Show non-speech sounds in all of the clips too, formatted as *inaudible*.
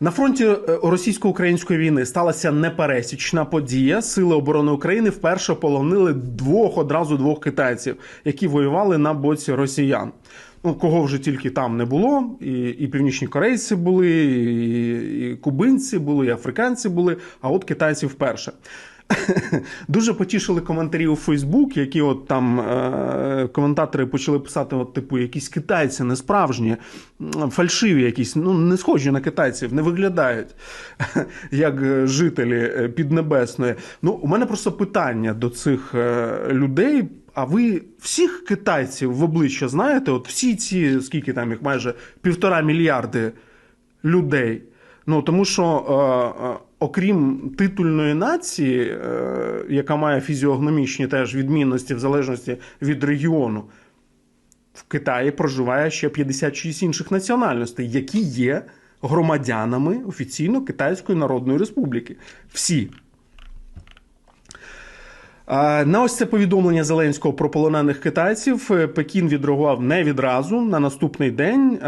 На фронті е, російсько-української війни сталася непересічна подія. Сили оборони України вперше полонили двох одразу двох китайців, які воювали на боці росіян. Ну, кого вже тільки там не було, і, і північні корейці були, і, і кубинці були, і африканці були, а от китайці вперше. *laughs* Дуже потішили коментарі у Фейсбук, які от там е- коментатори почали писати, от, типу, якісь китайці не справжні, фальшиві, якісь, ну не схожі на китайців, не виглядають *laughs* як жителі е, Піднебесної. Ну, у мене просто питання до цих е, людей. А ви всіх китайців в обличчя знаєте? От всі ці, скільки там їх майже півтора мільярди людей. Ну тому що окрім титульної нації, е, яка має фізіогномічні теж відмінності в залежності від регіону, в Китаї проживає ще 56 інших національностей, які є громадянами офіційно Китайської Народної Республіки. Всі. На ось це повідомлення Зеленського про полонених китайців е, Пекін відреагував не відразу на наступний день.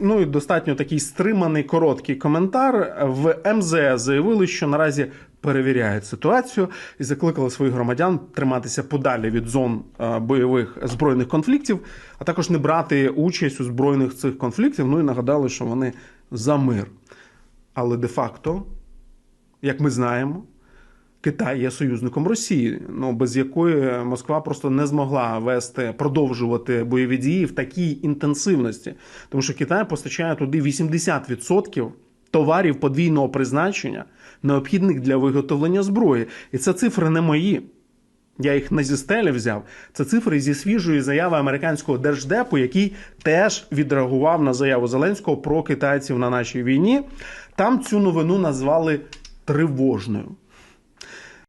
Ну і достатньо такий стриманий короткий коментар. В МЗС заявили, що наразі перевіряють ситуацію і закликали своїх громадян триматися подалі від зон е, бойових збройних конфліктів, а також не брати участь у збройних цих конфліктів. Ну і нагадали, що вони за мир. Але де-факто, як ми знаємо, Китай є союзником Росії, ну без якої Москва просто не змогла вести продовжувати бойові дії в такій інтенсивності, тому що Китай постачає туди 80% товарів подвійного призначення, необхідних для виготовлення зброї, і це цифри не мої. Я їх не зі стелі взяв. Це цифри зі свіжої заяви американського держдепу, який теж відреагував на заяву Зеленського про китайців на нашій війні. Там цю новину назвали тривожною.